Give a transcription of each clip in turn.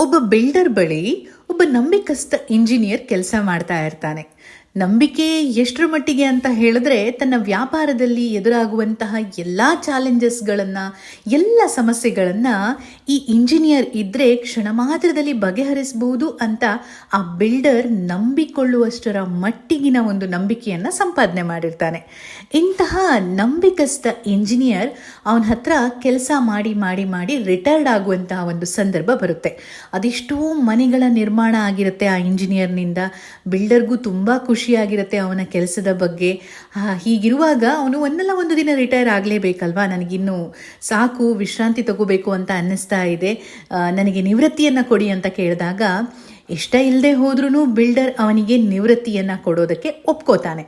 ಒಬ್ಬ ಬಿಲ್ಡರ್ ಬಳಿ ಒಬ್ಬ ನಂಬಿಕಸ್ಥ ಇಂಜಿನಿಯರ್ ಕೆಲಸ ಮಾಡ್ತಾ ಇರ್ತಾನೆ. ನಂಬಿಕೆ ಎಷ್ಟರ ಮಟ್ಟಿಗೆ ಅಂತ ಹೇಳಿದ್ರೆ ತನ್ನ ವ್ಯಾಪಾರದಲ್ಲಿ ಎದುರಾಗುವಂತಹ ಎಲ್ಲ ಚಾಲೆಂಜಸ್ಗಳನ್ನು ಎಲ್ಲ ಸಮಸ್ಯೆಗಳನ್ನು ಈ ಇಂಜಿನಿಯರ್ ಇದ್ದರೆ ಕ್ಷಣ ಮಾತ್ರದಲ್ಲಿ ಬಗೆಹರಿಸಬಹುದು ಅಂತ ಆ ಬಿಲ್ಡರ್ ನಂಬಿಕೊಳ್ಳುವಷ್ಟರ ಮಟ್ಟಿಗಿನ ಒಂದು ನಂಬಿಕೆಯನ್ನು ಸಂಪಾದನೆ ಮಾಡಿರ್ತಾನೆ. ಇಂತಹ ನಂಬಿಕಸ್ಥ ಇಂಜಿನಿಯರ್ ಅವನ ಹತ್ರ ಕೆಲಸ ಮಾಡಿ ಮಾಡಿ ಮಾಡಿ ರಿಟೈರ್ಡ್ ಆಗುವಂತಹ ಒಂದು ಸಂದರ್ಭ ಬರುತ್ತೆ. ಅದೆಷ್ಟೋ ಮನೆಗಳ ನಿರ್ಮಾಣ ಆಗಿರುತ್ತೆ ಆ ಇಂಜಿನಿಯರ್ನಿಂದ ಬಿಲ್ಡರ್ಗೂ ತುಂಬ ಖುಷಿಯಾಗಿರುತ್ತೆ ಅವನ ಕೆಲಸದ ಬಗ್ಗೆ. ಹೀಗಿರುವಾಗ ಅವನು ಒಂದಲ್ಲ ಒಂದು ದಿನ ರಿಟೈರ್ ಆಗಲೇಬೇಕಲ್ವಾ? ನನಗಿನ್ನು ಸಾಕು, ವಿಶ್ರಾಂತಿ ತಗೋಬೇಕು ಅಂತ ಅನ್ನಿಸ್ತಾ ಇದೆ. ನನಗೆ ನಿವೃತ್ತಿಯನ್ನು ಕೊಡಿ ಅಂತ ಕೇಳಿದಾಗ ಇಷ್ಟ ಇಲ್ಲದೆ ಹೋದ್ರೂ ಬಿಲ್ಡರ್ ಅವನಿಗೆ ನಿವೃತ್ತಿಯನ್ನು ಕೊಡೋದಕ್ಕೆ ಒಪ್ಕೋತಾನೆ.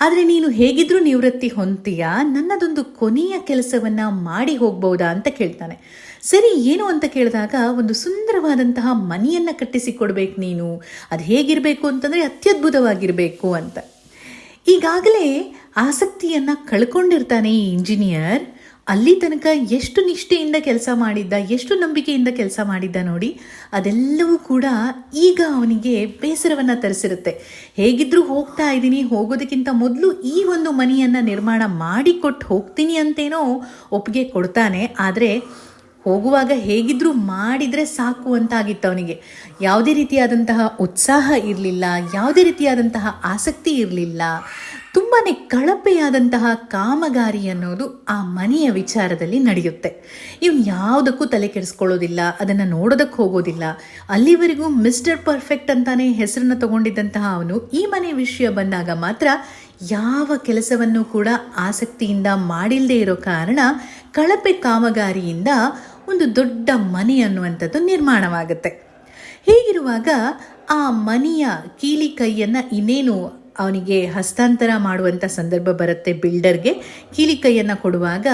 ಆದರೆ ನೀನು ಹೇಗಿದ್ರೂ ನಿವೃತ್ತಿ ಹೊಂತೀಯಾ ನನ್ನದೊಂದು ಕೊನೆಯ ಕೆಲಸವನ್ನ ಮಾಡಿ ಹೋಗ್ಬೋದಾ ಅಂತ ಕೇಳ್ತಾನೆ. ಸರಿ, ಏನು ಅಂತ ಕೇಳಿದಾಗ ಒಂದು ಸುಂದರವಾದಂತಹ ಮನೆಯನ್ನು ಕಟ್ಟಿಸಿ ಕೊಡ್ಬೇಕು ನೀನು. ಅದು ಹೇಗಿರಬೇಕು ಅಂತಂದ್ರೆ ಅತ್ಯದ್ಭುತವಾಗಿರಬೇಕು ಅಂತ. ಈಗಾಗಲೇ ಆಸಕ್ತಿಯನ್ನ ಕಳ್ಕೊಂಡಿರ್ತಾನೆ ಈ ಇಂಜಿನಿಯರ್. ಅಲ್ಲಿ ತನಕ ಎಷ್ಟು ನಿಷ್ಠೆಯಿಂದ ಕೆಲಸ ಮಾಡಿದ್ದ, ಎಷ್ಟು ನಂಬಿಕೆಯಿಂದ ಕೆಲಸ ಮಾಡಿದ್ದ ನೋಡಿ, ಅದೆಲ್ಲವೂ ಕೂಡ ಈಗ ಅವನಿಗೆ ಬೇಸರವನ್ನು ತರಿಸಿರುತ್ತೆ. ಹೇಗಿದ್ರೂ ಹೋಗ್ತಾ ಇದ್ದೀನಿ, ಹೋಗೋದಕ್ಕಿಂತ ಮೊದಲು ಈ ಒಂದು ಮನೆಯನ್ನು ನಿರ್ಮಾಣ ಮಾಡಿಕೊಟ್ಟು ಹೋಗ್ತೀನಿ ಅಂತೇನೋ ಒಪ್ಪಿಗೆ ಕೊಡ್ತಾನೆ. ಆದರೆ ಹೋಗುವಾಗ ಹೇಗಿದ್ರೂ ಮಾಡಿದರೆ ಸಾಕು ಅಂತಾಗಿತ್ತು ಅವನಿಗೆ. ಯಾವುದೇ ರೀತಿಯಾದಂತಹ ಉತ್ಸಾಹ ಇರಲಿಲ್ಲ, ಯಾವುದೇ ರೀತಿಯಾದಂತಹ ಆಸಕ್ತಿ ಇರಲಿಲ್ಲ. ತುಂಬಾ ಕಳಪೆಯಾದಂತಹ ಕಾಮಗಾರಿ ಅನ್ನೋದು ಆ ಮನೆಯ ವಿಚಾರದಲ್ಲಿ ನಡೆಯುತ್ತೆ. ಇವ್ನು ಯಾವುದಕ್ಕೂ ತಲೆ ಕೆಡಿಸ್ಕೊಳ್ಳೋದಿಲ್ಲ, ಅದನ್ನು ನೋಡೋದಕ್ಕೆ ಹೋಗೋದಿಲ್ಲ. ಅಲ್ಲಿವರೆಗೂ ಮಿಸ್ಟರ್ ಪರ್ಫೆಕ್ಟ್ ಅಂತಾನೆ ಹೆಸರನ್ನು ತಗೊಂಡಿದ್ದಂತಹ ಅವನು ಈ ಮನೆ ವಿಷಯ ಬಂದಾಗ ಮಾತ್ರ ಯಾವ ಕೆಲಸವನ್ನು ಕೂಡ ಆಸಕ್ತಿಯಿಂದ ಮಾಡಿಲ್ಲದೆ ಇರೋ ಕಾರಣ ಕಳಪೆ ಕಾಮಗಾರಿಯಿಂದ ಒಂದು ದೊಡ್ಡ ಮನೆ ಅನ್ನುವಂಥದ್ದು ನಿರ್ಮಾಣವಾಗುತ್ತೆ. ಹೀಗಿರುವಾಗ ಆ ಮನೆಯ ಕೀಲಿ ಕೈಯನ್ನು ಇನ್ನೇನು ಅವನಿಗೆ ಹಸ್ತಾಂತರ ಮಾಡುವಂಥ ಸಂದರ್ಭ ಬರುತ್ತೆ ಬಿಲ್ಡರ್ಗೆ. ಕೀಲಿ ಕೈಯನ್ನು ಕೊಡುವಾಗ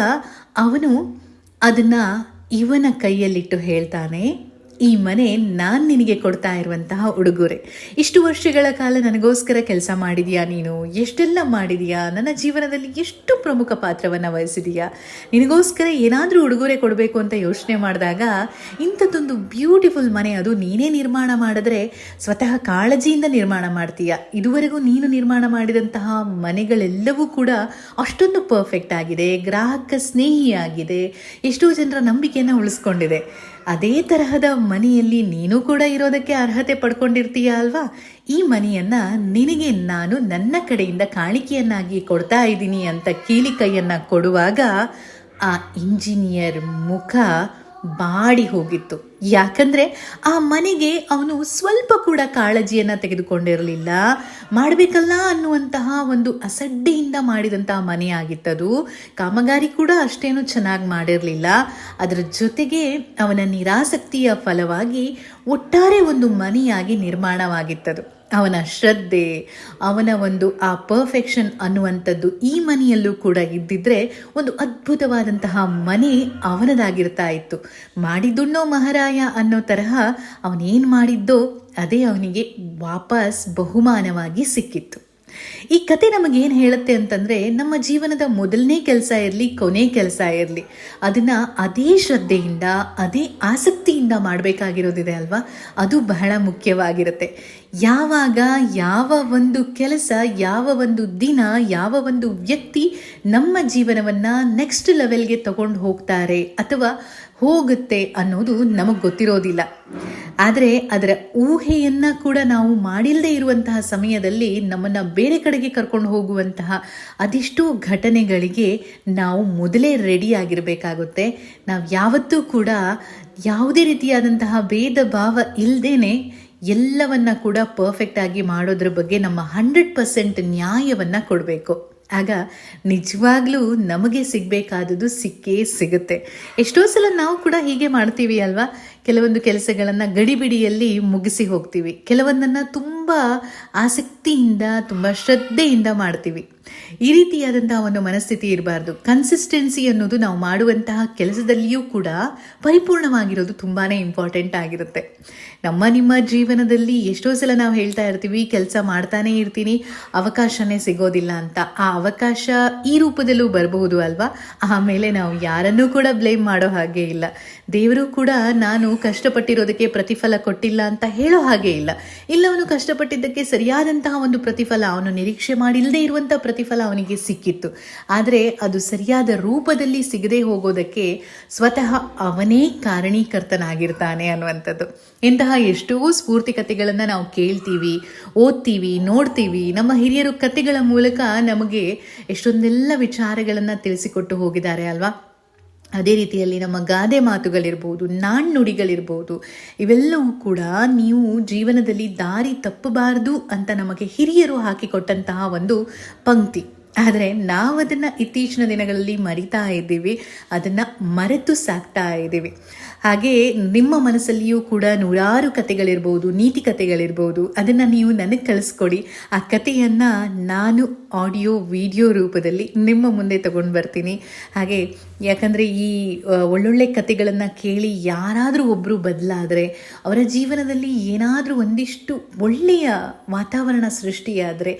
ಅವನು ಅದನ್ನು ಇವನ ಕೈಯಲ್ಲಿಟ್ಟು ಹೇಳ್ತಾನೆ. ಈ ಮನೆ ನಾನು ನಿನಗೆ ಕೊಡ್ತಾ ಇರುವಂತಹ ಉಡುಗೊರೆ. ಇಷ್ಟು ವರ್ಷಗಳ ಕಾಲ ನನಗೋಸ್ಕರ ಕೆಲಸ ಮಾಡಿದೀಯಾ ನೀನು? ಎಷ್ಟೆಲ್ಲ ಮಾಡಿದೀಯಾ? ನನ್ನ ಜೀವನದಲ್ಲಿ ಎಷ್ಟು ಪ್ರಮುಖ ಪಾತ್ರವನ್ನು ವಹಿಸಿದೀಯಾ? ನಿನಗೋಸ್ಕರ ಏನಾದರೂ ಉಡುಗೊರೆ ಕೊಡಬೇಕು ಅಂತ ಯೋಚನೆ ಮಾಡಿದಾಗ ಇಂಥದ್ದೊಂದು ಬ್ಯೂಟಿಫುಲ್ ಮನೆ ಅದು ನೀನೇ ನಿರ್ಮಾಣ ಮಾಡಿದ್ರೆ ಸ್ವತಃ ಕಾಳಜಿಯಿಂದ ನಿರ್ಮಾಣ ಮಾಡ್ತೀಯ? ಇದುವರೆಗೂ ನೀನು ನಿರ್ಮಾಣ ಮಾಡಿದಂತಹ ಮನೆಗಳೆಲ್ಲವೂ ಕೂಡ ಅಷ್ಟೊಂದು ಪರ್ಫೆಕ್ಟ್ ಆಗಿದೆ, ಗ್ರಾಹಕ ಸ್ನೇಹಿಯಾಗಿದೆ, ಎಷ್ಟೋ ಜನರ ನಂಬಿಕೆಯನ್ನು ಉಳಿಸ್ಕೊಂಡಿದೆ. ಅದೇ ತರಹದ ಮನೆಯಲ್ಲಿ ನೀನು ಕೂಡ ಇರೋದಕ್ಕೆ ಅರ್ಹತೆ ಪಡ್ಕೊಂಡಿರ್ತೀಯ ಅಲ್ವಾ? ಈ ಮನೆಯನ್ನ ನಿನಗೆ ನಾನು ನನ್ನ ಕಡೆಯಿಂದ ಕಾಣಿಕೆಯನ್ನಾಗಿ ಕೊಡ್ತಾ ಇದ್ದೀನಿ ಅಂತ ಕೀಲಿ ಕೈಯನ್ನ ಕೊಡುವಾಗ ಆ ಇಂಜಿನಿಯರ್ ಮುಖ ಬಾಡಿ ಹೋಗಿತ್ತು. ಯಾಕಂದ್ರೆ ಆ ಮನೆಗೆ ಅವನು ಸ್ವಲ್ಪ ಕೂಡ ಕಾಳಜಿಯನ್ನ ತೆಗೆದುಕೊಂಡಿರಲಿಲ್ಲ. ಮಾಡಬೇಕಲ್ಲ ಅನ್ನುವಂತಹ ಒಂದು ಅಸಡ್ಡೆಯಿಂದ ಮಾಡಿದಂತಹ ಮನೆ ಆಗಿತ್ತದು. ಕಾಮಗಾರಿ ಕೂಡ ಅಷ್ಟೇನು ಚೆನ್ನಾಗಿ ಮಾಡಿರಲಿಲ್ಲ. ಅದರ ಜೊತೆಗೆ ಅವನ ನಿರಾಸಕ್ತಿಯ ಫಲವಾಗಿ ಒಟ್ಟಾರೆ ಒಂದು ಮನೆಯಾಗಿ ನಿರ್ಮಾಣವಾಗಿತ್ತದು. ಅವನ ಶ್ರದ್ಧೆ, ಅವನ ಒಂದು, ಆ ಪರ್ಫೆಕ್ಷನ್ ಅನ್ನುವಂಥದ್ದು ಈ ಮನೆಯಲ್ಲೂ ಕೂಡ ಇದ್ದಿದ್ರೆ ಒಂದು ಅದ್ಭುತವಾದಂತಹ ಮನೆ ಅವನದಾಗಿರ್ತಾ ಇತ್ತು. ಮಾಡಿದುಣ್ಣೋ ಮಹಾರಾಯ ಅನ್ನೋ ತರಹ ಅವನೇನು ಮಾಡಿದ್ದೋ, ಅದೇ ಅವನಿಗೆ ವಾಪಸ್ ಬಹುಮಾನವಾಗಿ ಸಿಕ್ಕಿತ್ತು. ಈ ಕತೆ ನಮಗೇನು ಹೇಳುತ್ತೆ ಅಂತಂದರೆ, ನಮ್ಮ ಜೀವನದ ಮೊದಲನೇ ಕೆಲಸ ಇರಲಿ, ಕೊನೆ ಕೆಲಸ ಇರಲಿ, ಅದನ್ನು ಅದೇ ಶ್ರದ್ಧೆಯಿಂದ, ಅದೇ ಆಸಕ್ತಿಯಿಂದ ಮಾಡಬೇಕಾಗಿರೋದಿದೆ ಅಲ್ವಾ? ಅದು ಬಹಳ ಮುಖ್ಯವಾಗಿರುತ್ತೆ. ಯಾವಾಗ, ಯಾವ ಒಂದು ಕೆಲಸ, ಯಾವ ಒಂದು ದಿನ, ಯಾವ ಒಂದು ವ್ಯಕ್ತಿ ನಮ್ಮ ಜೀವನವನ್ನು ನೆಕ್ಸ್ಟ್ ಲೆವೆಲ್ಗೆ ತಗೊಂಡು ಹೋಗ್ತಾರೆ ಅಥವಾ ಹೋಗುತ್ತೆ ಅನ್ನೋದು ನಮಗೆ ಗೊತ್ತಿರೋದಿಲ್ಲ. ಆದರೆ ಅದರ ಊಹೆಯನ್ನು ಕೂಡ ನಾವು ಮಾಡಿಲ್ಲದೆ ಇರುವಂತಹ ಸಮಯದಲ್ಲಿ ನಮ್ಮನ್ನು ಬೇರೆ ಕಡೆಗೆ ಕರ್ಕೊಂಡು ಹೋಗುವಂತಹ ಅದೆಷ್ಟೋ ಘಟನೆಗಳಿಗೆ ನಾವು ಮೊದಲೇ ರೆಡಿ ಆಗಿರಬೇಕಾಗುತ್ತೆ. ನಾವು ಯಾವತ್ತೂ ಕೂಡ ಯಾವುದೇ ರೀತಿಯಾದಂತಹ ಭೇದ ಭಾವ ಇಲ್ಲದೇನೆ ಎಲ್ಲವನ್ನ ಕೂಡ ಪರ್ಫೆಕ್ಟ್ ಆಗಿ ಮಾಡೋದ್ರ ಬಗ್ಗೆ ನಮ್ಮ ಹಂಡ್ರೆಡ್ ಪರ್ಸೆಂಟ್ ನ್ಯಾಯವನ್ನು ಕೊಡಬೇಕು. ಆಗ ನಿಜವಾಗ್ಲೂ ನಮಗೆ ಸಿಗಬೇಕಾದದ್ದು ಸಿಕ್ಕೇ ಸಿಗುತ್ತೆ. ಎಷ್ಟೋ ಸಲ ನಾವು ಕೂಡ ಹೀಗೆ ಮಾಡ್ತೀವಿ ಅಲ್ವಾ? ಕೆಲವೊಂದು ಕೆಲಸಗಳನ್ನು ಗಡಿಬಿಡಿಯಲ್ಲಿ ಮುಗಿಸಿ ಹೋಗ್ತೀವಿ. ಕೆಲವೊಂದನ್ನು ತುಂಬ ಆಸಕ್ತಿಯಿಂದ, ತುಂಬ ಶ್ರದ್ಧೆಯಿಂದ ಮಾಡ್ತೀವಿ. ಈ ರೀತಿಯಾದಂತಹ ಒಂದು ಮನಸ್ಥಿತಿ ಇರಬಾರ್ದು. ಕನ್ಸಿಸ್ಟೆನ್ಸಿ ಅನ್ನೋದು ನಾವು ಮಾಡುವಂತಹ ಕೆಲಸದಲ್ಲಿಯೂ ಕೂಡ ಪರಿಪೂರ್ಣವಾಗಿರೋದು ತುಂಬಾ ಇಂಪಾರ್ಟೆಂಟ್ ಆಗಿರುತ್ತೆ. ನಮ್ಮ ನಿಮ್ಮ ಜೀವನದಲ್ಲಿ ಎಷ್ಟೋ ಸಲ ನಾವು ಹೇಳ್ತಾ ಇರ್ತೀವಿ, ಕೆಲಸ ಮಾಡ್ತಾನೆ ಇರ್ತೀನಿ, ಅವಕಾಶನೇ ಸಿಗೋದಿಲ್ಲ ಅಂತ. ಆ ಅವಕಾಶ ಈ ರೂಪದಲ್ಲೂ ಬರಬಹುದು ಅಲ್ವಾ? ಆಮೇಲೆ ನಾವು ಯಾರನ್ನೂ ಕೂಡ ಬ್ಲೇಮ್ ಮಾಡೋ ಹಾಗೆ ಇಲ್ಲ. ದೇವರು ಕೂಡ ನಾನು ಕಷ್ಟಪಟ್ಟಿರೋದಕ್ಕೆ ಪ್ರತಿಫಲ ಕೊಟ್ಟಿಲ್ಲ ಅಂತ ಹೇಳೋ ಹಾಗೆ ಇಲ್ಲ. ಇಲ್ಲವನು ಕಷ್ಟಪಟ್ಟಿದ್ದಕ್ಕೆ ಸರಿಯಾದಂತಹ ಒಂದು ಪ್ರತಿಫಲ ಅವನು ನಿರೀಕ್ಷೆ ಮಾಡಿಲ್ಲದೆ ಇರುವಂತಹ ಪ್ರತಿಫಲ ಅವನಿಗೆ ಸಿಕ್ಕಿತ್ತು. ಆದರೆ ಅದು ಸರಿಯಾದ ರೂಪದಲ್ಲಿ ಸಿಗದೆ ಹೋಗೋದಕ್ಕೆ ಸ್ವತಃ ಅವನೇ ಕಾರಣೀಕರ್ತನಾಗಿರ್ತಾನೆ ಅನ್ನುವಂಥದ್ದು. ಇಂತಹ ಎಷ್ಟೋ ಸ್ಫೂರ್ತಿ ಕಥೆಗಳನ್ನು ನಾವು ಕೇಳ್ತೀವಿ, ಓದ್ತೀವಿ, ನೋಡ್ತೀವಿ. ನಮ್ಮ ಹಿರಿಯರು ಕಥೆಗಳ ಮೂಲಕ ನಮಗೆ ಎಷ್ಟೊಂದೆಲ್ಲ ವಿಚಾರಗಳನ್ನು ತಿಳಿಸಿಕೊಟ್ಟು ಹೋಗಿದ್ದಾರೆ ಅಲ್ವಾ? ಅದೇ ರೀತಿಯಲ್ಲಿ ನಮ್ಮ ಗಾದೆ ಮಾತುಗಳಿರ್ಬೋದು, ನಾಣ್ಣುಡಿಗಳಿರ್ಬೋದು, ಇವೆಲ್ಲವೂ ಕೂಡ ನೀವು ಜೀವನದಲ್ಲಿ ದಾರಿ ತಪ್ಪಬಾರದು ಅಂತ ನಮಗೆ ಹಿರಿಯರು ಹಾಕಿಕೊಟ್ಟಂತಹ ಒಂದು ಪಂಕ್ತಿ. ಆದರೆ ನಾವು ಅದನ್ನು ಇತ್ತೀಚಿನ ದಿನಗಳಲ್ಲಿ ಮರಿತಾ ಇದ್ದೀವಿ, ಅದನ್ನು ಮರೆತು ಸಾಕ್ತಾ ಇದ್ದೀವಿ. ಹಾಗೆ ನಿಮ್ಮ ಮನಸ್ಸಲ್ಲಿಯೂ ಕೂಡ ನೂರಾರು ಕತೆಗಳಿರ್ಬೋದು ನೀತಿ ಕತೆಗಳಿರ್ಬೋದು ಅದನ್ನು ನೀವು ನನಗೆ ಕಳಿಸ್ಕೊಡಿ. ಆ ಕಥೆಯನ್ನು ನಾನು ಆಡಿಯೋ, ವಿಡಿಯೋ ರೂಪದಲ್ಲಿ ನಿಮ್ಮ ಮುಂದೆ ತಗೊಂಡು ಬರ್ತೀನಿ. ಹಾಗೆ ಯಾಕಂದರೆ ಈ ಒಳ್ಳೊಳ್ಳೆ ಕತೆಗಳನ್ನು ಕೇಳಿ ಯಾರಾದರೂ ಒಬ್ಬರು ಬದಲಾದರೆ, ಅವರ ಜೀವನದಲ್ಲಿ ಏನಾದರೂ ಒಂದಿಷ್ಟು ಒಳ್ಳೆಯ ವಾತಾವರಣ ಸೃಷ್ಟಿಯಾದರೆ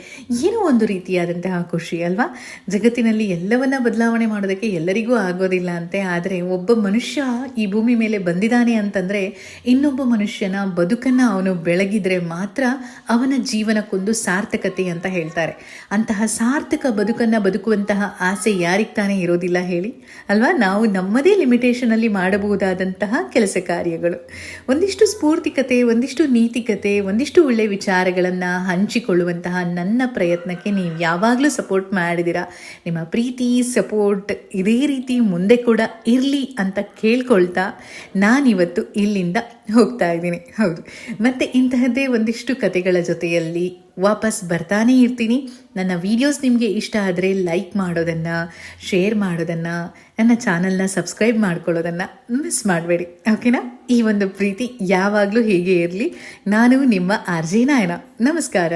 ಏನೋ ಒಂದು ರೀತಿಯಾದಂತಹ ಖುಷಿ ಅಲ್ವಾ? ಜಗತ್ತಿನಲ್ಲಿ ಎಲ್ಲವನ್ನ ಬದಲಾವಣೆ ಮಾಡೋದಕ್ಕೆ ಎಲ್ಲರಿಗೂ ಆಗೋದಿಲ್ಲ ಅಂತೆ. ಆದರೆ ಒಬ್ಬ ಮನುಷ್ಯ ಈ ಭೂಮಿ ಮೇಲೆ ಬಂದಿದ್ದಾನೆ ಅಂತಂದರೆ ಇನ್ನೊಬ್ಬ ಮನುಷ್ಯನ ಬದುಕನ್ನು ಅವನು ಬೆಳಗಿದ್ರೆ ಮಾತ್ರ ಅವನ ಜೀವನಕ್ಕೊಂದು ಸಾರ್ಥಕತೆ ಅಂತ ಹೇಳ್ತಾರೆ. ಅಂತಹ ಸಾರ್ಥಕ ಬದುಕನ್ನು ಬದುಕುವಂತಹ ಆಸೆ ಯಾರಿಗೆ ತಾನೇ ಇರೋದಿಲ್ಲ ಹೇಳಿ? ಅಲ್ವಾ? ನಾವು ನಮ್ಮದೇ ಲಿಮಿಟೇಷನಲ್ಲಿ ಮಾಡಬಹುದಾದಂತಹ ಕೆಲಸ ಕಾರ್ಯಗಳು. ಒಂದಿಷ್ಟು ಸ್ಫೂರ್ತಿಕತೆ, ಒಂದಿಷ್ಟು ನೀತಿಕತೆ, ಒಂದಿಷ್ಟು ಒಳ್ಳೆ ವಿಚಾರಗಳನ್ನು ಹಂಚಿಕೊಳ್ಳುವಂತಹ ನನ್ನ ಪ್ರಯತ್ನಕ್ಕೆ ನೀವು ಯಾವಾಗಲೂ ಸಪೋರ್ಟ್ ಮಾಡಿದ್ದೀರಾ ನಿಮ್ಮ ಪ್ರೀತಿ ಸಪೋರ್ಟ್ ಇದೇ ರೀತಿ ಮುಂದೆ ಕೂಡ ಇರಲಿ ಅಂತ ಕೇಳ್ಕೊಳ್ತಾ ನಾನಿವತ್ತು ಇಲ್ಲಿಂದ ಹೋಗ್ತಾ ಇದ್ದೀನಿ. ಹೌದು. ಮತ್ತು ಇಂತಹದ್ದೇ ಒಂದಿಷ್ಟು ಕತೆಗಳ ಜೊತೆಯಲ್ಲಿ ವಾಪಸ್ ಬರ್ತಾನೇ ಇರ್ತೀನಿ. ನನ್ನ ವೀಡಿಯೋಸ್ ನಿಮಗೆ ಇಷ್ಟ ಆದರೆ ಲೈಕ್ ಮಾಡೋದನ್ನು ಶೇರ್ ಮಾಡೋದನ್ನು, ನನ್ನ ಚಾನಲ್ನ ಸಬ್ಸ್ಕ್ರೈಬ್ ಮಾಡ್ಕೊಳ್ಳೋದನ್ನು ಮಿಸ್ ಮಾಡಬೇಡಿ. ಓಕೆನಾ ಈ ಒಂದು ಪ್ರೀತಿ ಯಾವಾಗಲೂ ಹೀಗೆ ಇರಲಿ. ನಾನು ನಿಮ್ಮ ಆರ್ಜೆ ನಾಯನ. ನಮಸ್ಕಾರ.